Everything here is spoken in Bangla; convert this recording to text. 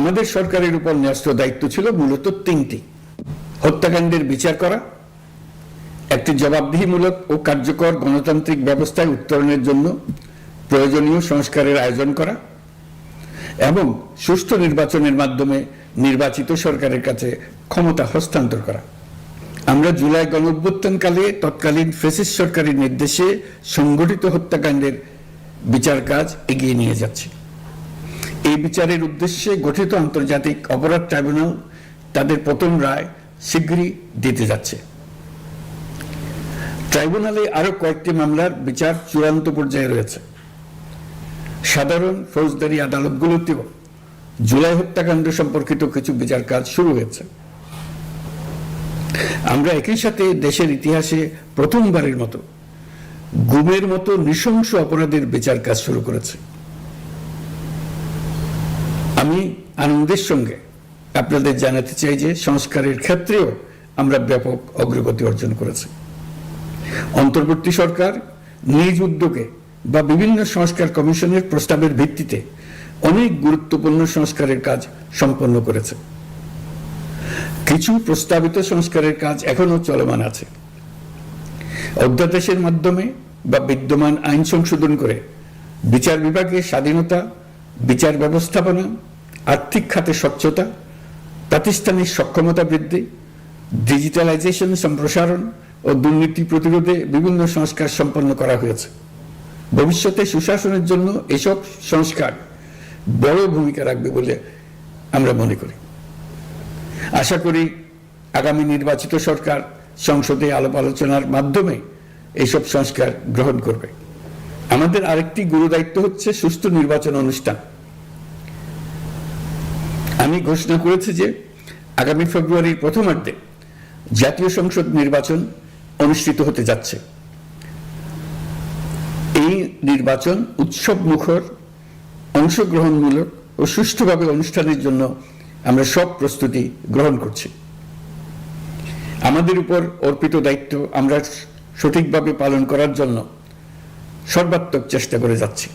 আমাদের সরকারের উপর ন্যস্ত দায়িত্ব ছিল মূলত তিনটি। হত্যাকাণ্ডের বিচার করা, একটি জবাবদিহিমূলক ও কার্যকর গণতান্ত্রিক ব্যবস্থায় উত্তরণের জন্য প্রয়োজনীয় সংস্কারের আয়োজন করা এবং সুষ্ঠু নির্বাচনের মাধ্যমে নির্বাচিত সরকারের কাছে ক্ষমতা হস্তান্তর করা। আমরা জুলাই গণ অভ্যুত্থানকালে তৎকালীন ফেসিস সরকারের নির্দেশে সংগঠিত হত্যাকাণ্ডের বিচার কাজ এগিয়ে নিয়ে যাচ্ছি। এই বিচারের উদ্দেশ্যে গঠিত আন্তর্জাতিক অপরাধ ট্রাইব্যুনাল তাদের প্রথম রায় শীঘ্রই দিতে যাচ্ছে। ট্রাইব্যুনালে আরও কয়েকটি মামলার বিচার চূড়ান্ত পর্যায়ে রয়েছে। সাধারণ ফৌজদারি আদালতগুলোতেও জুলাই হত্যাকাণ্ড সম্পর্কিত কিছু বিচার কাজ শুরু হয়েছে। আমরা একই সাথে দেশের ইতিহাসে প্রথমবারের মতো গুমের মতো নৃশংস অপরাধের বিচার কাজ শুরু করেছে। আমি আনন্দের সঙ্গে আপনাদের জানাতে চাই যে সংস্কারের ক্ষেত্রেও আমরা ব্যাপক অগ্রগতি অর্জন করেছি। অন্তর্বর্তী সরকার নিজ উদ্যোগে বা বিভিন্ন সংস্কার কমিশনের প্রস্তাবের ভিত্তিতে অনেক গুরুত্বপূর্ণ সংস্কারের কাজ সম্পন্ন করেছে। কিছু প্রস্তাবিত সংস্কারের কাজ এখনও চলমান আছে। অধ্যাদেশের মাধ্যমে বা বিদ্যমান আইন সংশোধন করে বিচার বিভাগে স্বাধীনতা, বিচার ব্যবস্থাপনা আর্থিক খাতে স্বচ্ছতা, প্রাতিষ্ঠানিক সক্ষমতা বৃদ্ধি ডিজিটালাইজেশন সম্প্রসারণ ও দুর্নীতি প্রতিরোধে বিভিন্ন সংস্কার সম্পন্ন করা হয়েছে। ভবিষ্যতে সুশাসনের জন্য এসব সংস্কার বড় ভূমিকা রাখবে বলে আমরা মনে করি। আশা করি আগামী নির্বাচিত সরকার সংসদে আলাপ আলোচনার মাধ্যমে এইসব সংস্কার গ্রহণ করবে। আমাদের আরেকটি গুরুদায়িত্ব হচ্ছে সুষ্ঠু নির্বাচন অনুষ্ঠান। আমি ঘোষণা করেছি যে আগামী ফেব্রুয়ারির প্রথমার্ধে জাতীয় সংসদ নির্বাচন অনুষ্ঠিত হতে যাচ্ছে। এই নির্বাচন উৎসব মুখর অংশগ্রহণমূলক ও সুষ্ঠুভাবে অনুষ্ঠানের জন্য আমরা সব প্রস্তুতি গ্রহণ করছি। আমাদের উপর অর্পিত দায়িত্ব আমরা সঠিকভাবে পালন করার জন্য সর্বাত্মক চেষ্টা করে যাচ্ছি।